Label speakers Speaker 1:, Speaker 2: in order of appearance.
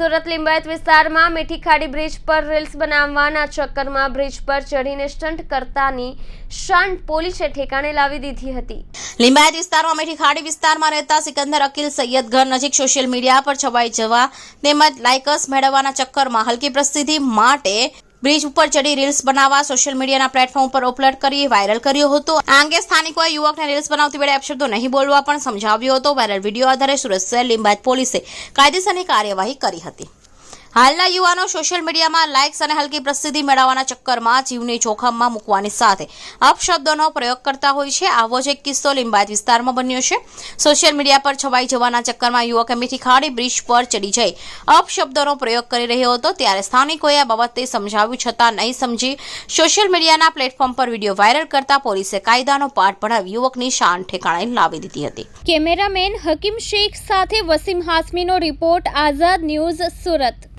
Speaker 1: સુરત લિંબાયત વિસ્તારમાં મીઠી ખાડી બ્રિજ પર રીલ્સ બનાવવાના ચક્કરમાં બ્રિજ પર ચડીને સ્ટન્ટ કરતાની શાન પોલીસે ઠેકાણે લાવી દીધી હતી.
Speaker 2: લિંબાયત વિસ્તારમાં મેઠી ખાડી વિસ્તારમાં રહેતા સિકંદર અકીલ સૈયદ ઘર નજીક સોશિયલ મીડિયા પર છવાઈ જવા તેમજ લાઇકર્સ મેળવવાના ચક્કરમાં હલકી પ્રસિદ્ધિ માટે બ્રિજ ઉપર ચડી રીલ્સ બનાવવા સોશિયલ મીડિયાના પ્લેટફોર્મ પર અપલોડ કરી વાયરલ કર્યો હતો. આ અંગે સ્થાનિકોએ યુવકને રીલ્સ બનાવતી વેળે અપશબ્દો નહીં બોલવા પણ સમજાવ્યો હતો. વાયરલ વીડિયો આધારે સુરત શહેર લીંબાદ પોલીસે કાયદેસરની કાર્યવાહી કરી હતી. હાલના યુવાનો સોશિયલ મીડિયામાં લાઇક્સ અને હલકી પ્રસિદ્ધિ મેળવવાના ચક્કરમાં જીવને જોખમમાં મૂકવાની સાથે અપશબ્દોનો પ્રયોગ કરતા હોય છે. આવો જ એક કિસ્સો લિંબાયત વિસ્તારમાં બન્યો છે. સોશિયલ મીડિયા પર છવાઈ જવાના ચક્કરમાં યુવકે મીઠી ખાડી બ્રિજ પર ચડી જઈ અપશબ્દોનો પ્રયોગ કરી રહ્યો હતો. ત્યારે સ્થાનિકોએ આ બાબતે સમજાવ્યું છતાં નહીં સમજી સોશિયલ મીડિયાના પ્લેટફોર્મ પર વીડિયો વાયરલ કરતા પોલીસે કાયદાનો પાઠ ભણાવી યુવકની શાન ઠેકાણે લાવી દીધી હતી.
Speaker 1: કેમેરામેન હકીમ શેખ સાથે વસીમ હાસમીનો રિપોર્ટ, આઝાદ ન્યૂઝ સુરત.